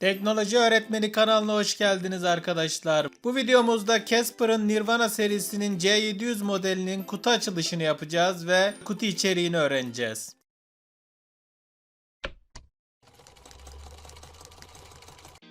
Teknoloji Öğretmeni kanalına hoş geldiniz arkadaşlar. Bu videomuzda Casper'ın Nirvana serisinin C700 modelinin kutu açılışını yapacağız ve kutu içeriğini öğreneceğiz.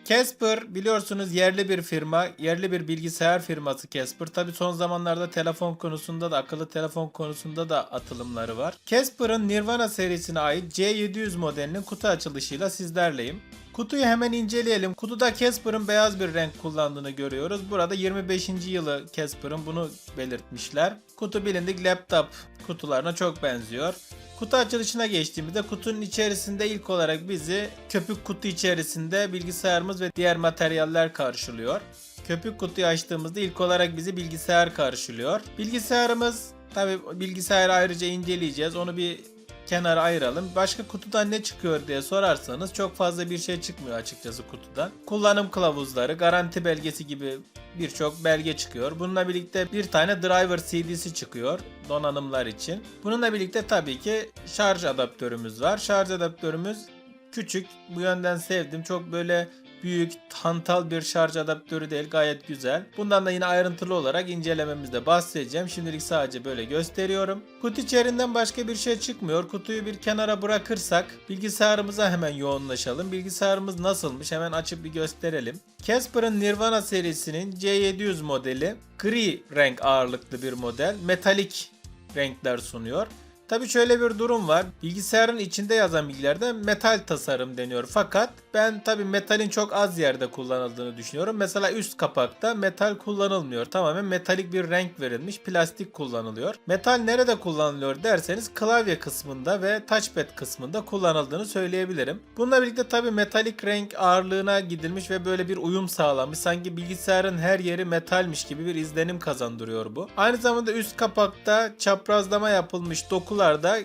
Casper biliyorsunuz yerli bir firma, yerli bir bilgisayar firması Casper. Tabi son zamanlarda telefon konusunda da akıllı telefon konusunda da atılımları var. Casper'ın Nirvana serisine ait C700 modelinin kutu açılışıyla sizlerleyim. Kutuyu hemen inceleyelim. Kutuda Casper'ın beyaz bir renk kullandığını görüyoruz. Burada 25. yılı Casper'ın bunu belirtmişler. Kutu bilindik laptop kutularına çok benziyor. Kutu açılışına geçtiğimizde kutunun içerisinde ilk olarak bizi köpük kutu içerisinde bilgisayarımız ve diğer materyaller karşılıyor. Köpük kutuyu açtığımızda ilk olarak bizi bilgisayar karşılıyor. Bilgisayarımız tabi bilgisayarı ayrıca inceleyeceğiz. Onu bir kenara ayıralım. Başka kutudan ne çıkıyor diye sorarsanız çok fazla bir şey çıkmıyor açıkçası kutudan. Kullanım kılavuzları, garanti belgesi gibi birçok belge çıkıyor. Bununla birlikte bir tane driver CD'si çıkıyor donanımlar için. Bununla birlikte tabii ki şarj adaptörümüz var. Şarj adaptörümüz küçük. Bu yönden sevdim. Çok böyle büyük, hantal bir şarj adaptörü değil. Gayet güzel. Bundan da yine ayrıntılı olarak incelememizde bahsedeceğim. Şimdilik sadece böyle gösteriyorum. Kutu içerisinden başka bir şey çıkmıyor. Kutuyu bir kenara bırakırsak bilgisayarımıza hemen yoğunlaşalım. Bilgisayarımız nasılmış hemen açıp bir gösterelim. Casper'ın Nirvana serisinin C700 modeli gri renk ağırlıklı bir model. Metalik renkler sunuyor. Tabi şöyle bir durum var. Bilgisayarın içinde yazan bilgilerde metal tasarım deniyor. Fakat ben tabi metalin çok az yerde kullanıldığını düşünüyorum. Mesela üst kapakta metal kullanılmıyor. Tamamen metalik bir renk verilmiş. Plastik kullanılıyor. Metal nerede kullanılıyor derseniz klavye kısmında ve touchpad kısmında kullanıldığını söyleyebilirim. Bununla birlikte tabi metalik renk ağırlığına gidilmiş ve böyle bir uyum sağlanmış. Sanki bilgisayarın her yeri metalmiş gibi bir izlenim kazandırıyor bu. Aynı zamanda üst kapakta çaprazlama yapılmış dokularda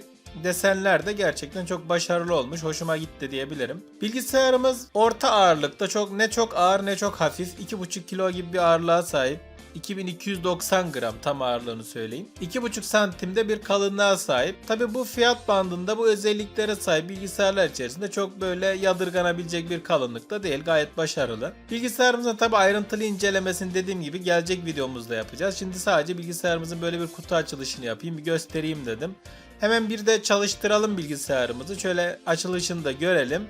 desenler de gerçekten çok başarılı olmuş. Hoşuma gitti diyebilirim. Bilgisayarımız orta ağırlıkta çok ne çok ağır ne çok hafif. 2,5 kilo gibi bir ağırlığa sahip. 2290 gram tam ağırlığını söyleyeyim. 2,5 santimde bir kalınlığa sahip. Tabi bu fiyat bandında bu özelliklere sahip bilgisayarlar içerisinde çok böyle yadırganabilecek bir kalınlıkta değil. Gayet başarılı. Bilgisayarımızın tabi ayrıntılı incelemesini dediğim gibi gelecek videomuzda yapacağız. Şimdi sadece bilgisayarımızın böyle bir kutu açılışını yapayım bir göstereyim dedim. Hemen bir de çalıştıralım bilgisayarımızı. Şöyle açılışını da görelim.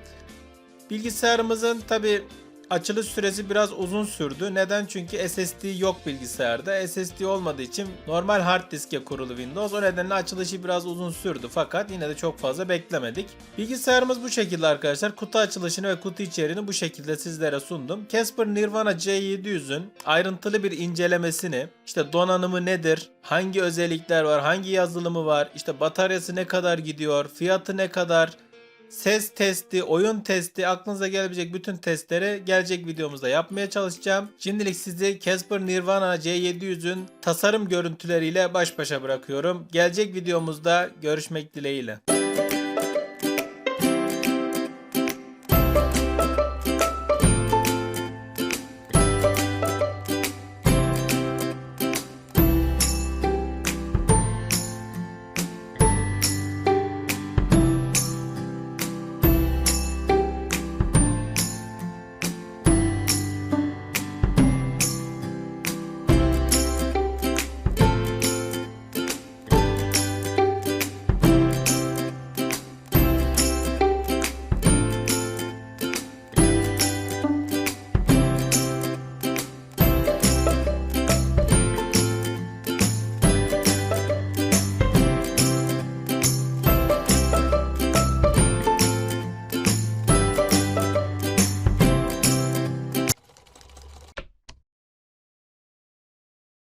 Bilgisayarımızın tabi açılış süresi biraz uzun sürdü. Neden? Çünkü SSD yok bilgisayarda. SSD olmadığı için normal hard diske kurulu Windows. O nedenle açılışı biraz uzun sürdü. Fakat yine de çok fazla beklemedik. Bilgisayarımız bu şekilde arkadaşlar. Kutu açılışını ve kutu içeriğini bu şekilde sizlere sundum. Casper Nirvana C700'ün ayrıntılı bir incelemesini, işte donanımı nedir, hangi özellikler var, hangi yazılımı var, işte bataryası ne kadar gidiyor, fiyatı ne kadar, ses testi, oyun testi, aklınıza gelebilecek bütün testleri gelecek videomuzda yapmaya çalışacağım. Şimdilik sizi Casper Nirvana C700'ün tasarım görüntüleriyle baş başa bırakıyorum. Gelecek videomuzda görüşmek dileğiyle.